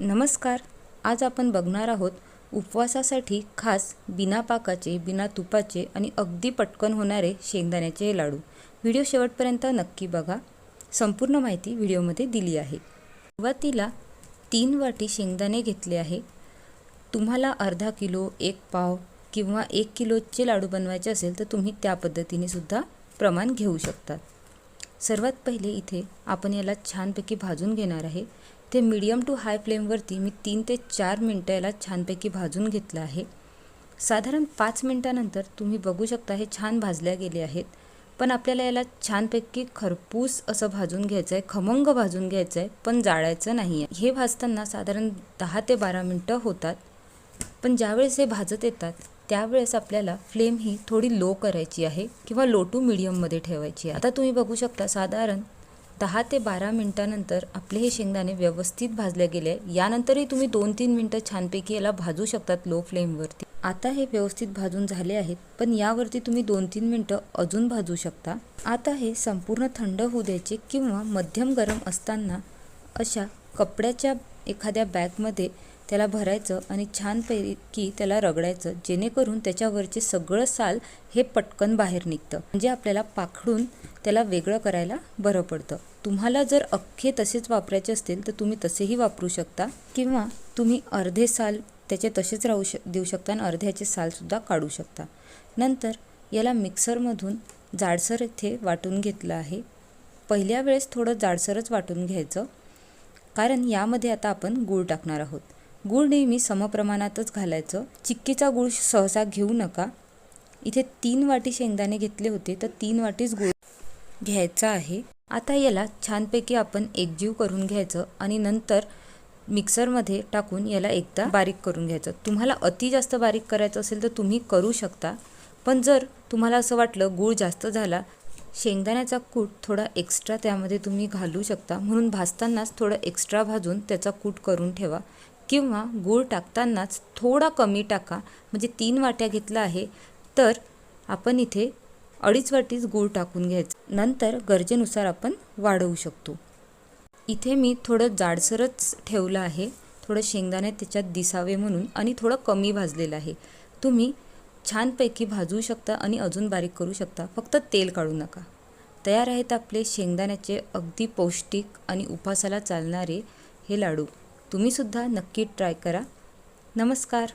नमस्कार. आज आपण बघणार आहोत उपवासासाठी खास बिना पाकाचे बिना तुपाचे आणि अगदी पटकन होणारे शेंगदाण्याचे हे लाडू. व्हिडिओ शेवटपर्यंत नक्की बघा. संपूर्ण माहिती व्हिडिओमध्ये दिली आहे. सुरुवातीला तीन वाटी शेंगदाणे घेतले आहे. तुम्हाला अर्धा किलो एक पाव किंवा एक किलोचे लाडू बनवायचे असेल तर तुम्ही त्या पद्धतीने सुद्धा प्रमाण घेऊ शकतात सर्वात पहिले इथे आपण याला छानपैकी भाजून घेणार आहे. ते मीडियम टू हाय फ्लेमवरती मी तीन ते चार मिनटं याला छानपैकी भाजून घेतलं आहे. साधारण पाच मिनटानंतर तुम्ही बघू शकता हे छान भाजल्या गेले आहेत. पण आपल्याला याला छानपैकी खरपूस असं भाजून घ्यायचं आहे खमंग भाजून घ्यायचं आहे पण जाळायचं नाही आहे हे भाजताना साधारण दहा ते बारा मिनटं होतात. पण ज्यावेळेस हे भाजत येतात त्यावेळेस आपल्याला फ्लेम ही थोडी लो करायची आहे किंवा लो टू मिडियममध्ये ठेवायची आहे. आता तुम्ही बघू शकता साधारण दहा ते बारा मिनटानंतर आपले हे शेंगदाणे व्यवस्थित भाजले गेले. यानंतरही तुम्ही दोन तीन मिनटं छानपैकी याला भाजू शकतात लो फ्लेमवरती आता हे व्यवस्थित भाजून झाले आहेत पण यावरती तुम्ही दोन तीन मिनटं अजून भाजू शकता. आता हे संपूर्ण थंड होऊ द्यायचे किंवा मध्यम गरम असताना अशा कपड्याच्या एखाद्या बॅगमध्ये त्याला भरायचं आणि छानपैकी त्याला रगडायचं जेणेकरून त्याच्यावरचे सगळं साल हे पटकन बाहेर निघतं. म्हणजे आपल्याला पाखडून त्याला वेगळं करायला बरं पडतं. तुम्हाला जर अख्खे तसेच वापरायचे असतील तर तुम्ही तसेही वापरू शकता. किंवा तुम्ही अर्धे साल त्याचे तसेच राहू श देऊ शकता आणि अर्ध्याचे सालसुद्धा काढू शकता. नंतर याला मिक्सरमधून जाडसर इथे वाटून घेतलं आहे. पहिल्या वेळेस थोडं जाडसरच वाटून घ्यायचं. कारण यामध्ये आता आपण गूळ टाकणार आहोत. गूळ नेहमी समप्रमाणातच घालायचं. चिक्कीचा गूळ सहसा घेऊ नका. इथे तीन वाटी शेंगदाणे घेतले होते तर तीन वाटीच गूळ घ्यायचा आहे. आता याला छानपैकी आपण एकजीव करून घ्यायचं आणि नंतर मिक्सरमध्ये टाकून याला एकदा बारीक करून घ्यायचं. तुम्हाला अति जास्त बारीक करायचं असेल तर तुम्ही करू शकता. पण जर तुम्हाला असं वाटलं गूळ जास्त झाला शेंगदाण्याचा कूट थोडा एक्स्ट्रा त्यामध्ये तुम्ही घालू शकता. म्हणून भाजतानाच थोडं एक्स्ट्रा भाजून त्याचा कूट करून ठेवा. किंवा गूळ टाकतानाच थोडा कमी टाका म्हणजे तीन वाट्या घेतला आहे तर आपण इथे अडीच वाटीच गूळ टाकून घ्यायचं. नंतर गरजेनुसार आपण वाढवू शकतो. इथे मी थोडं जाडसरच ठेवलं आहे थोडं शेंगदाणे त्याच्यात दिसावे म्हणून आणि थोडं कमी भाजलेलं आहे. तुम्ही छानपैकी भाजू शकता आणि अजून बारीक करू शकता फक्त तेल काढू नका. तयार आहेत आपले शेंगदाण्याचे अगदी पौष्टिक आणि उपासाला चालणारे हे लाडू. तुम्हीसुद्धा नक्की ट्राय करा. नमस्कार.